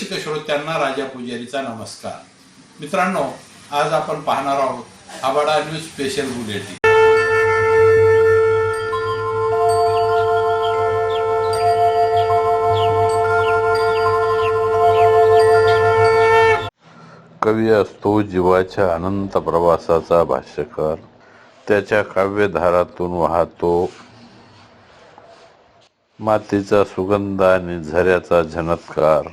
रसिक श्रोत्यांना राजा पुजारीचा नमस्कार. मित्रांनो आज आपण पाहणार आहोत आबाडा न्यूज स्पेशल बुलेटिन. कवी असतो जीवाच्या अनंत प्रवासाचा भाष्यकार. त्याच्या काव्यधारातून वाहतो मातीचा सुगंध आणि झऱ्याचा झनत्कार.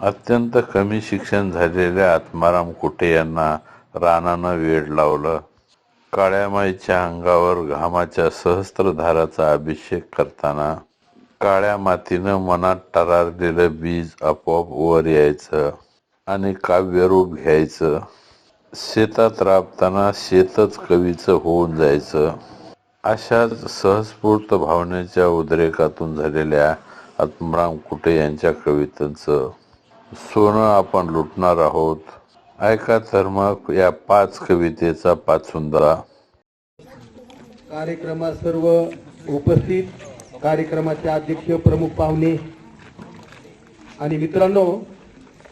अत्यंत कमी शिक्षण झालेल्या आत्माराम कुटे यांना रानानं वेड लावलं. काळ्या माईच्या अंगावर घामाच्या सहस्त्रधाराचा अभिषेक करताना काळ्या मातीनं मनात टरारलेलं बीज आपोआप वर यायचं आणि काव्यरूप घ्यायचं. शेतात राबताना शेतच कवीचं होऊन जायचं. अशाच सहस्फूर्त भावनेच्या उद्रेकातून झालेल्या आत्मराम कुटे यांच्या कवितांचं सोनं आपण लुटणार आहोत. ऐका तर मग या पाच कवितेचा पाचुंदरा कार्यक्रमात सर्व उपस्थित. कार्यक्रमाचे अध्यक्ष प्रमुख पाहुणे. आणि मित्रांनो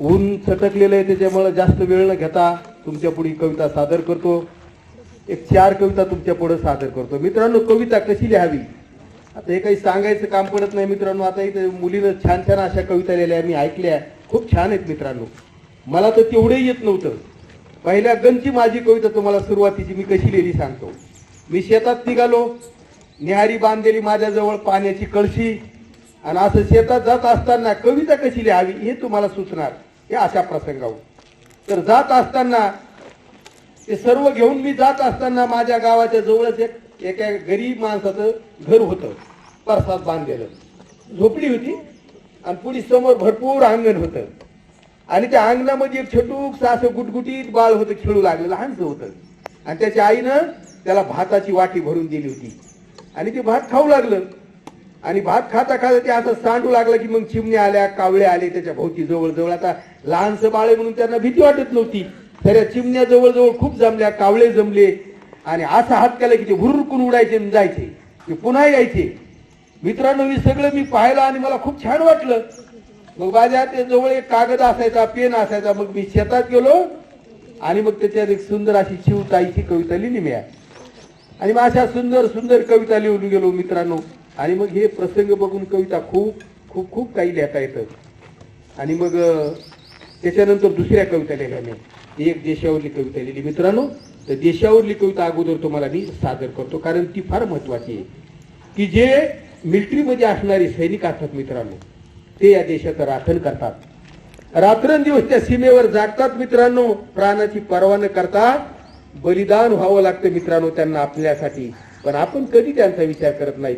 ऊन चटकलेलं आहे त्याच्यामुळे जास्त वेळ न घेता तुमच्यापुढे कविता सादर करतो. एक चार कविता तुमच्यापुढे सादर करतो. मित्रांनो कविता कशी लिहावी? आता हे काही सांगायचं काम पडत नाही मित्रांनो. आता इथे मुलीनं छान छान अशा कविता लिहिल्या मी ऐकल्या. खूप छान आहेत मित्रांनो. मला तर तेवढंही येत नव्हतं. पहिल्या गणची माझी कविता तुम्हाला सुरुवातीची मी कशी लिहिली सांगतो. मी शेतात निघालो निहारी बांधलेली माझ्याजवळ पाण्याची कळशी आणि असं शेतात जात असताना कविता कशी लिहावी हे तुम्हाला सुचणार हे अशा प्रसंगावर. तर जात असताना ते सर्व घेऊन मी जात असताना माझ्या गावाच्या जवळच एक एका गरीब माणसाचं घर होतं. परसात बांधलेलं. झोपडी होती. आणि पुढे समोर भरपूर अंगण होतं. आणि त्या अंगणामध्ये एक छोटूक असं गुटगुटीत बाळ होतं खेळू लागलं लहानसं होतं. आणि त्याच्या आईनं त्याला भाताची वाटी भरून दिली होती. आणि ते भात खाऊ लागलं. आणि भात खाता खाता ते असं सांडू लागलं की मग चिमण्या आल्या कावळे आले त्याच्या भोवती जवळ जवळ आता लहानसं बाळे म्हणून त्यांना भीती वाटत नव्हती. खऱ्या चिमण्या जवळजवळ खूप जमल्या कावळे जमले. आणि असा हात केला की ते हुरकून उडायचे आणि जायचे. ते पुन्हा यायचे. मित्रांनो मी सगळं मी पाहिलं आणि मला खूप छान वाटलं. मग माझ्या ते जवळ एक कागद असायचा पेन असायचा. मग मी शेतात गेलो आणि मग त्याच्यात एक सुंदर अशी शिवताईची कविता लिहिली मी. आणि मग अशा सुंदर सुंदर कविता लिहून गेलो मित्रांनो. आणि मग हे प्रसंग बघून कविता खूप खूप खूप काही लिहिता येतं. आणि मग त्याच्यानंतर दुसऱ्या कविता लिहिल्या मी. एक देशावरली कविता लिहिली मित्रांनो. तर देशावरली कविता अगोदर तुम्हाला मी सादर करतो कारण ती फार महत्वाची आहे. की जे मिलिटरीमध्ये असणारे सैनिक असतात मित्रांनो. ते या देशाचं राखण करतात. रात्रंदिवस त्या सीमेवर जागतात मित्रांनो. प्राणाची पर्वा न करता बलिदान व्हावं लागतं मित्रांनो त्यांना आपल्यासाठी. पण आपण कधी त्यांचा विचार करत नाही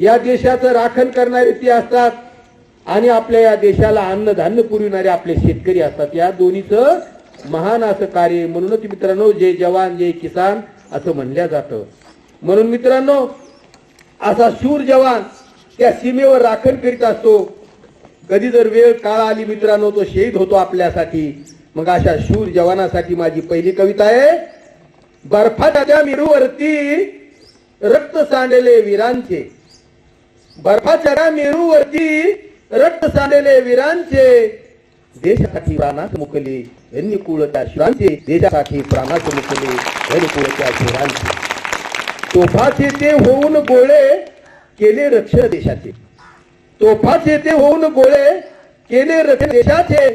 या देशाचं राखण करणारे ते असतात आणि आपल्या या देशाला अन्नधान्य पुरविणारे आपले शेतकरी असतात. या दोन्हीचं महान असं कार्य म्हणूनच मित्रांनो जय जवान जय किसान असं म्हणल्या जातं. म्हणून मित्रांनो असा शूर जवान त्या सीमेवर राखण करीत असतो. कधी जर वेळ काळ आली मित्रांनो तो शहीद होतो आपल्यासाठी. मग अशा शूर जवानासाठी माझी पहिली कविता आहे बर्फाच्या मेरूवरती रक्त सांडले वीरांचे. बर्फाच्या मेरूवरती रक्त सांडले वीरांचे. देशासाठी प्राणात मुकले धन्य कुळ त्या शिरांचे देशासाठी प्राणात मुकले धन्य कुळ त्या शिरांचे तोफाचे ते होऊन गोळे केले रक्ष देशाचे. तोफाचे ते होऊन गोळे केले रक्ष देशाचे.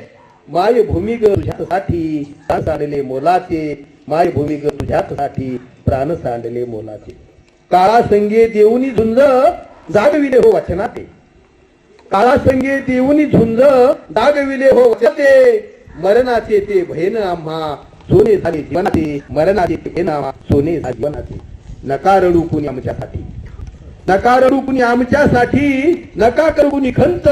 मायभूमी ग तुझ्यासाठी प्राण सांडले मोलाचे. मायभूमी ग तुझ्यासाठी प्राण सांडले मोलाचे. काळा संगे देऊनी झुंज जागविले हो वचनाते काळा संगे देऊनी झुंज जागविले हो वचनाते मरणाचे ते भयन आम्हा सोने झाले जीवनाचे. मरणाचे ते भयन आम्हा सोने झाले जीवनाचे. नका रडू कुणी आमच्यासाठी? नका रडू कुणी आमच्यासाठी? नका करू कुणी खंत?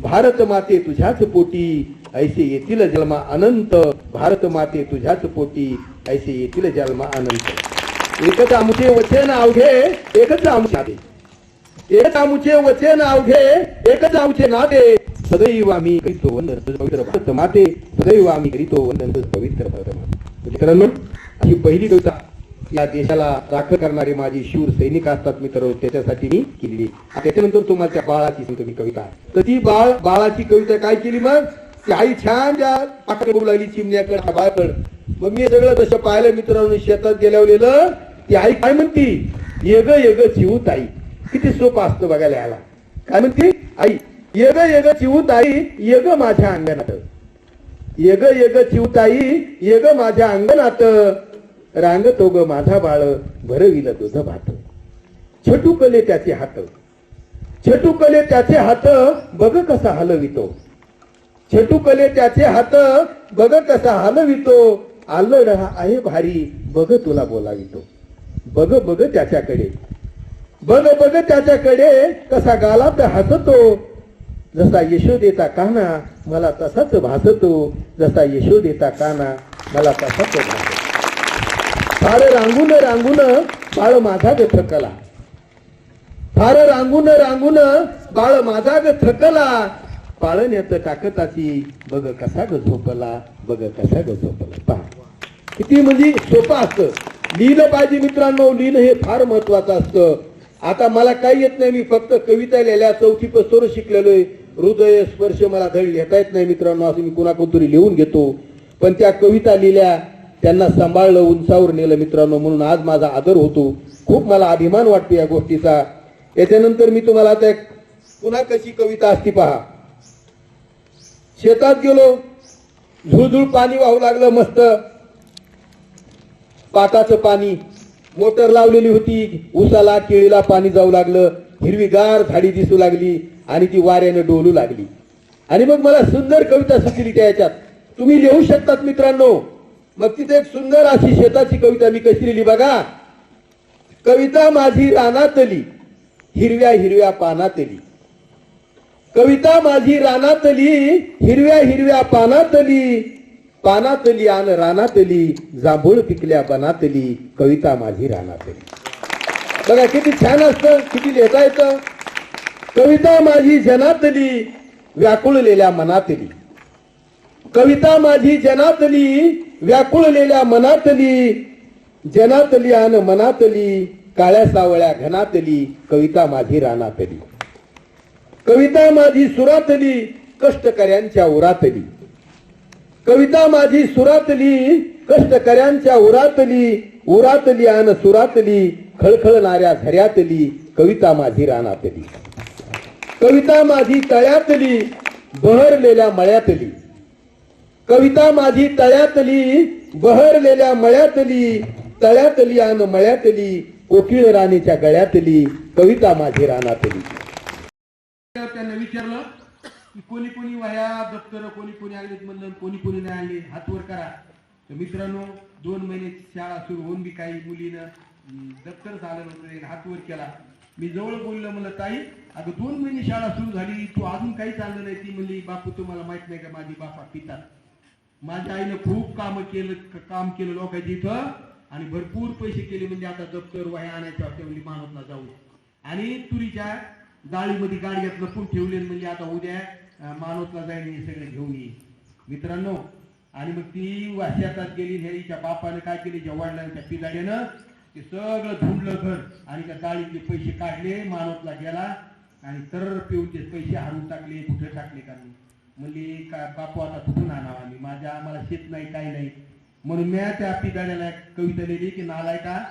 भारत माते तुझ्याच पोटी ऐसे येतील जन्मा अनंत. भारत माते तुझ्याच पोटी ऐसे येतील जन्मा अनंत. एकच आमचे वचन अवघे एकच आमचे नाते. एकच आमचे वचन अवघे एकच आमचे नाते. सदैव आम्ही करीतो वंदन पवित्र भारत माते. सदैव आम्ही करीतो वंदन पवित्र भारत माते. मित्रांनो ही पहिली कविता या देशाला राखण करणारे माझे शूर सैनिक असतात मित्र त्याच्यासाठी मी केलेली. त्याच्यानंतर तुम्हाला त्या बाळाची सांगतो मी कविता. तर ती बाळ बाळाची कविता काय केली मग? ती आई छान त्या पाकडे बघू लागली चिमण्याकडे बाळकड. मग मी सगळं तसं पाहिलं मित्रांनो शेतात गेल्यावलेलं ती आई काय म्हणती? येग येग जीव ताई. किती सोपं असतं बघायला याला काय म्हणते? आई येग येग चिवू ताई येग माझ्या अंगणात. येग येग चिवताई येग माझ्या अंगणात. रांगतो ग माझा बाळ भरविल दुध भात. छटू कले त्याचे हात. छटू कले त्याचे हात बघ कसा हलवितो. छटू कले त्याचे हात बघ कसा हलवितो. आलं हा आहे भारी बघ तुला बोलावितो. बघ बघ त्याच्याकडे. बघ बघ त्याच्याकडे कसा गालात हसतो. जसा यशोदेता काना मला तसाच भासतो. जसा यशोदेता काना मला तसाच भासतो. फार रांगून रांगून बाळ माझा ग थकला फार रांगून रांगून बाळ माझा ग थकला पाळण्यात टाकताची बघ कसा ग झोपला बघ कसा ग झोपला. पहा. किती म्हणजे सोपं असतं. लिहिलं पाहिजे मित्रांनो लिहिणं हे फार महत्वाचं असतं. आता मला काही येत नाही मी फक्त कविता लिहिल्या चौथी पस्तोर शिकलेलोय. हृदय स्पर्श मला धड लिहिता येत नाही मित्रांनो असं मी कुणाकडून तरी लिहून घेतो. पण त्या कविता लिहिल्या त्यांना सांभाळलं उंचावर नेलं मित्रांनो म्हणून आज माझा आदर होतो. खूप मला अभिमान वाटतो या गोष्टीचा. याच्यानंतर मी तुम्हाला आता एक पुन्हा कशी कविता असती पहा. शेतात गेलो झुळझुळ पाणी वाहू लागलं मस्त. पाकाचं पाणी मोटर लावलेली होती. उसाला केळीला पाणी जाऊ लागलं. हिरवीगार झाडी दिसू लागली आणि ती वाऱ्यानं डोलू लागली. आणि मग मला सुंदर कविता सुचली त्या याच्यात. तुम्ही लिहू शकतात मित्रांनो. मग तिथे एक सुंदर अशी शेताची कविता मी कशी लिहिली बघा. कविता माझी रानातली हिरव्या हिरव्या पानातली. कविता माझी रानातली हिरव्या हिरव्या पानातली. पानातली आन रानातली जांभूळ पिकल्या बनातली. कविता माझी रानातली. बघा किती छान असतं किती लिहिता येतं. कविता माझी जनातली व्याकुळलेल्या मनातली. कविता माझी जनातली व्याकुळलेल्या मनातली जनातली आन मनातली काळ्या सावळ्या घनातली कविता माझी रानातली. कविता माझी सुरातली कष्टकऱ्यांच्या उरातली. कविता माझी सुरातली कष्टकऱ्यांच्या उरातली उरातली आन सुरातली खळखळणाऱ्या झऱ्यातली कविता माझी रानातली. कविता माझी तळ्यातली बहरलेल्या मळ्यातली. कविता माझी तळ्यातली बहरलेल्या मळ्यातली तळ्यातली आन मळ्यातली कोकिळ राणीच्या गळ्यातली कविता माझी रानातली. त्यांना विचारलं की कोणी कोणी वह्या दप्तर कोणी कोणी आणलेत म्हणलं कोणी कोणी नाही आणले हात वर करा. तर मित्रांनो दोन महिने शाळा सुरू होऊन बी काही मुलीनं दप्तर झालं नव्हतं हात वर केला. मी जवळ बोललो म्हणलं ताई अगं दोन महिने शाळा सुरू झाली तू अजून काही चाललं नाही. ती म्हणली बापू तुम्हाला माहीत नाही का माझी बापा पिता माझ्या आईनं खूप काम केलं काम केलं लोकांच्या इथं. आणि भरपूर पैसे केले म्हणजे आता दप्तर वह्या आणायच्या ठेवली म्हणजे मानवतला जाऊ आणि तुरीच्या डाळीमध्ये गाडग्यात लपून ठेवले म्हणजे आता उद्या मानवतला जाईन हे सगळं घेऊन येईल मित्रांनो आणि मग ती वाश्यातात गेली ह्याच्या बापानं काय केले ज्या वडिलांच्या पिजाड्यानं ते सगळं धुंडलं घर आणि त्या डाळीतले पैसे काढले मानवतला गेला आणि तर पिऊन ते पैसे हाणून टाकले कुठे टाकले का नाही. म्हणली का बापू आता कुठून आणावा आम्ही? माझ्या आम्हाला शेत नाही काही नाही. म्हणून मी त्या पिताड्याला कविता लिहिली की नालाय का?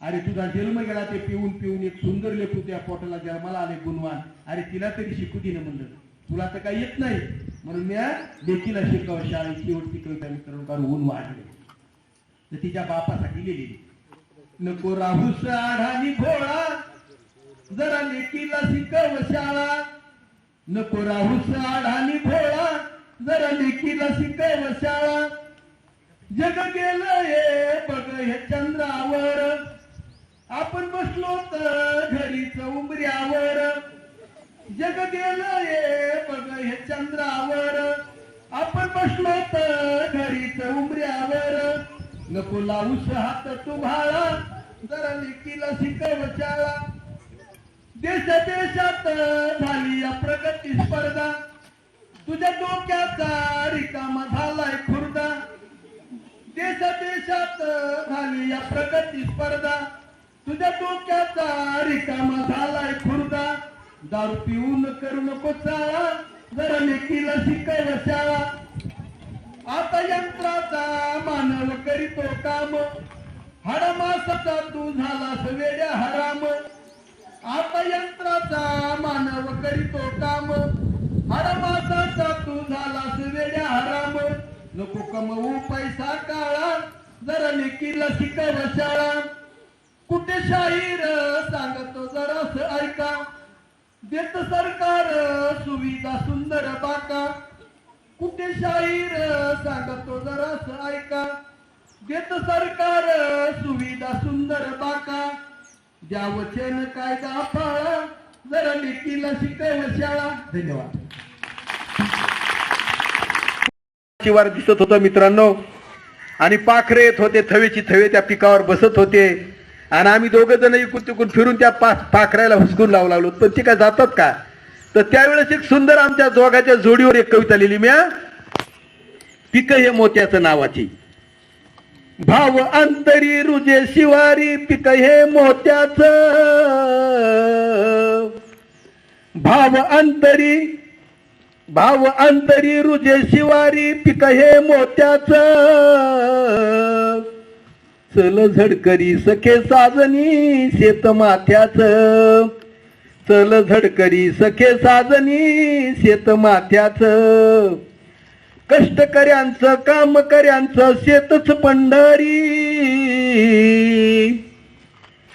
अरे तुझा जन्म गेला ते पिऊन पिऊन एक सुंदर लेखू त्या पोटाला जन्माला आले गुणवान. अरे तिला तरी शिकू दे म्हणलं. तुला तर काही येत नाही. म्हणून मी लेकीला शिकाव शाळेत शेवटची कविता मित्रांनो कारण ऊन वाढले. तर तिच्या बापासाठी लिहिलेली. नको राहूस साढानी घोळा जरा लेकीला शिकव शाळा. नको राहू आणि भोळा जरा लेकीला शिकव शाळा. जग गेलं हे बघ हे चंद्रावर. आपण बसलो तर घरीच उमऱ्यावर जग गेलं हे बघ हे चंद्रावर. आपण बसलो तर घरीच उमऱ्यावर नको लावू हात तुम्हाला जरा लेकीला शिकव शाळा. देश देशात झाली या प्रगती स्पर्धा. तुझ्या डोक्याचा रिकामा झालाय खुर्दा. देश देशात झाली या प्रगती स्पर्धा. तुझ्या डोक्याचा रिकामा झालाय खुर्दा. दारू पिऊन करू नको चाळा जरा लेकीला शिकायला शाळा. आता यंत्राचा मानव करीतो काम. हडमासाचा तू झालास वेड्या हराम आता यंत्राचा मानव करीतो काम हडमासाचा तू झालास वेड्या हराम नको कमवू पैसा काळा जरा लेकीला शिकव शाळा. कुठे शाहीर सांगतो जरास ऐका. देत सरकार सुविधा सुंदर बाका. कुठे शाहीर सांगतो जरास ऐका. देत सरकार सुविधा सुंदर बाका. ज्या वचन कायदा पाळा जरा लेकीला शिकव शाळा. धन्यवाद. शिवार दिसत होतं मित्रांनो. आणि पाखरे येत होते थवेची थवे त्या पिकावर बसत होते. आणि आम्ही दोघं जण इकून तिकून फिरून त्या पा पाखऱ्याला हुसकून लावू लागलो. पण ते काय जातात का? तर त्यावेळेस एक सुंदर आमच्या दोघाच्या जोडीवर एक कविता लिहिली म्या पिक हे मोत्याचं नावाची. भाव अंतरी रुजे शिवारी पिक हे मोत्याच. भाव अंतरी भाव अंतरी रुजे शिवारी पिक हे मोत्याच. चल झडकरी सखे साजनी शेत माथ्याच. चल झडकरी सखे साजनी शेत माथ्याच. कष्टकऱ्यांचं कामकऱ्यांचं शेतच पंढरी.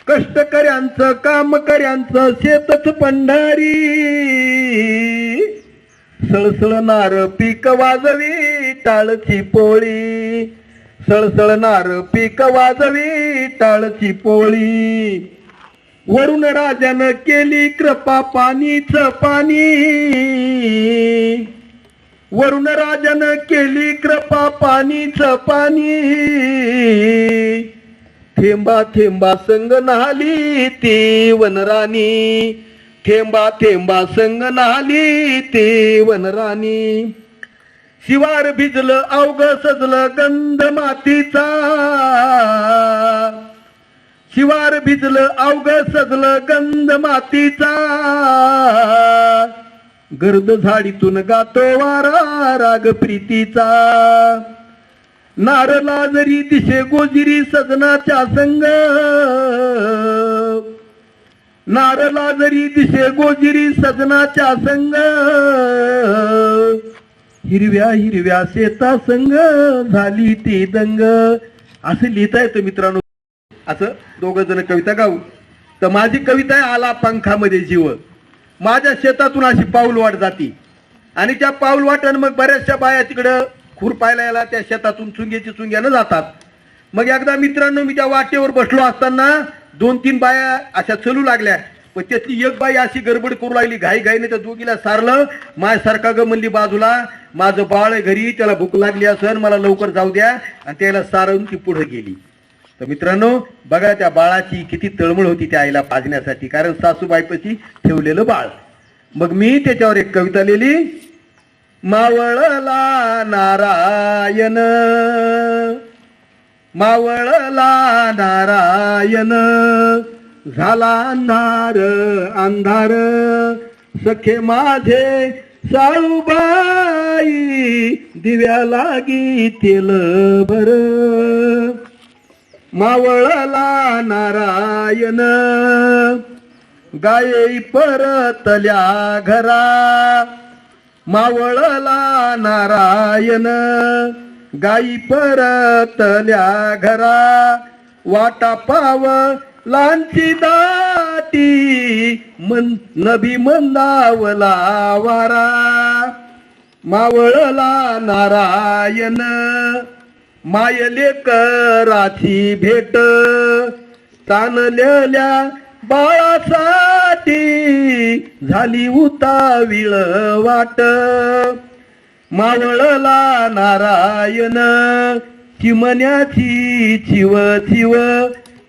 कष्टकऱ्यांचं कामकऱ्यांचं शेतच पंढरी. सळसळणार पीक वाजवी टाळची पोळी. सळसळणार पीक वाजवी टाळची पोळी. वरुण राजानं केली कृपा पाणीच पाणी. वरुण राजानं केली कृपा पाणीच पाणी. थेंबा थेंबा संग नाली ती वनराणी. थेंबा थेंबा संग नाली ते वनराणी शिवार भिजलं अवघ सजलं गंध मातीचा. शिवार भिजलं अवघ सजलं गंध मातीचा. गर्द झाडीतून गातो वारा राग प्रीतीचा. नारला जरी दिशे गोजिरी सजनाच्या संग. नारला जरी दिशे गोजिरी सजनाच्या संग हिरव्या हिरव्या शेता संग झाली ती दंग. असं लिहिता येतं मित्रांनो. असं दोघं जण कविता गाऊ. तर माझी कविता आहे आला पंखामध्ये जीव. माझ्या शेतातून अशी पाऊल वाट जाती. आणि त्या पाऊल वाटन मग बऱ्याचशा बाया तिकडं खूर पाहायला यायला त्या शेतातून चुंग्याची चुंग्यानं जातात. मग एकदा मित्रांनो मी त्या वाटेवर बसलो असताना दोन तीन बाया अशा चलू लागल्या. पण त्यातली एक बाई अशी गडबड करू लागली घाई घाईने त्या दोघीला सारलं. माझ्यासारखा ग म्हणली बाजूला माझं बाळ आहे घरी त्याला भूक लागली असन मला लवकर जाऊ द्या. आणि त्याला सारून ती पुढे गेली. तर मित्रांनो बघा त्या बाळाची किती तळमळ होती त्या आईला पाजण्यासाठी कारण सासूबाईपाशी ठेवलेलं बाळ. मग मी त्याच्यावर एक कविता लिहिली. मावळला नारायण. मावळला नारायण झाला अंधार अंधार. सखे माझे साळूबाई दिव्या लागी तेल भर. मावळला नारायण गायी परतल्या घरा. मावळला नारायण गाई परतल्या घरा. वाटा पाव लांची दाटी. मन नभी मंदावला वारा. मावळला नारायण. मायले कराची भेट. ताणलेल्या बाळासाठी झाली उताविळ वाट. मावळला नारायण. चिमण्याची चिव चिव.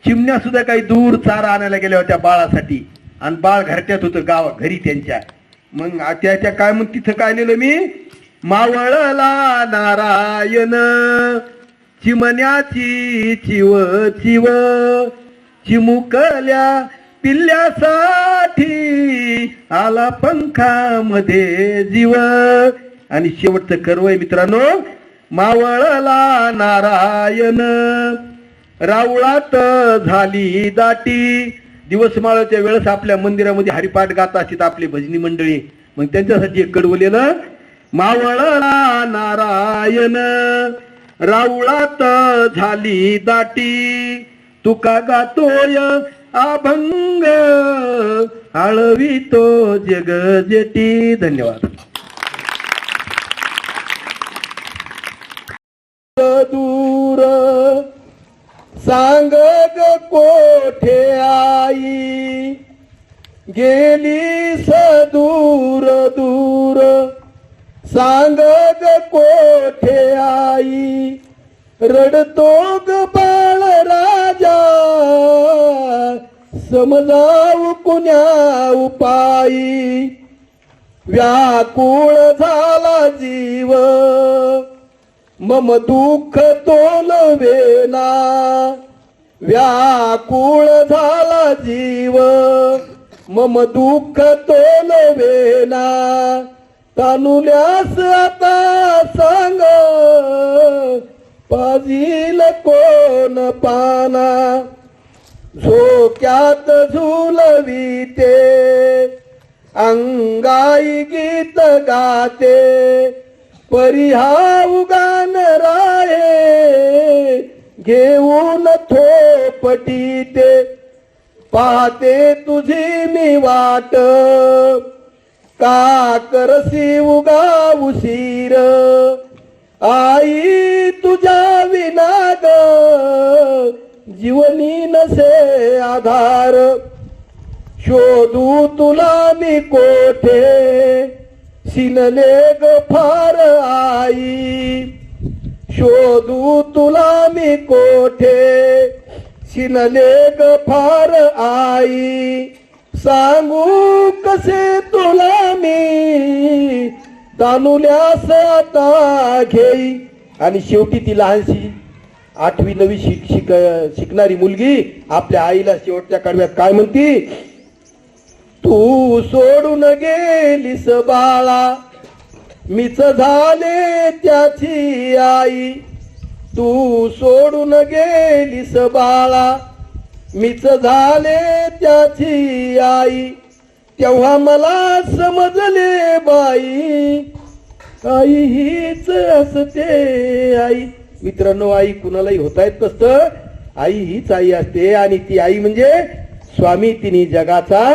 चिमण्या सुद्धा काही दूर चारा आणायला गेल्या होत्या बाळासाठी. आणि बाळ घरट्यात होतं गाव घरी त्यांच्या. मग त्याच्या काय मग तिथं काय लिहिलं मी? मावळला नारायण. चिमण्याची चिव चिव. चिमुकल्या पिल्ल्यासाठी आला पंखामध्ये जीव. आणि शेवटचं कर्वय मित्रांनो. मावळला नारायण. रावळात झाली दाटी. दिवस माळाच्या वेळेस आपल्या मंदिरामध्ये हरिपाठ गात असतात आपली भजनी मंडळी. मग त्यांच्यासाठी एक कडवलेलं मावळला नारायण. रावळात झाली दाटी. तुका गातोय अभंग. आळवितो जग जेटी धन्यवाद. दूर सांग ग कोठे आई? गेली स दूर. सांग ग कोठे आई? रडतो ग बाळ राजा. समजाऊ कुण्या उपायी व्याकुळ झाला जीव. मम दुःख तोलवेना व्याकुळ झाला जीव. मम दुःख तोलवेना तानुल्यास आता सांग पाजील कोण पाना. झोक्यात झुलविते अंगाई गीत गाते परिहा उगान राये घेऊन थोपटीते पाहते तुझी मी वाट का करसी उगा उशीर. आई तुझ्या विनाग जीवनी नसे आधार. शोधू तुला मी कोठे? शिनले ग फार आई. शोधू तुला मी कोठे? शिनले ग फार आई. सांगू कसे तुला मी? तानुल्यास आता घेई. आणि शेवटी ती लहानशी आठवी नवी शिक शिक शिकणारी मुलगी आपल्या आईला शेवटच्या कडव्यात काय म्हणती? तू सोडून गेलीस बाळा. मीच झाले त्याची आई. तू सोडून गेलीस बाळा. मीच झाले त्याची आई. तेव्हा मला समजले बाई आई हीच असते आई. मित्रांनो आई कुणालाही होता येत नसतं आई हीच आई असते आणि ती आई म्हणजे स्वामी तिने जगाचा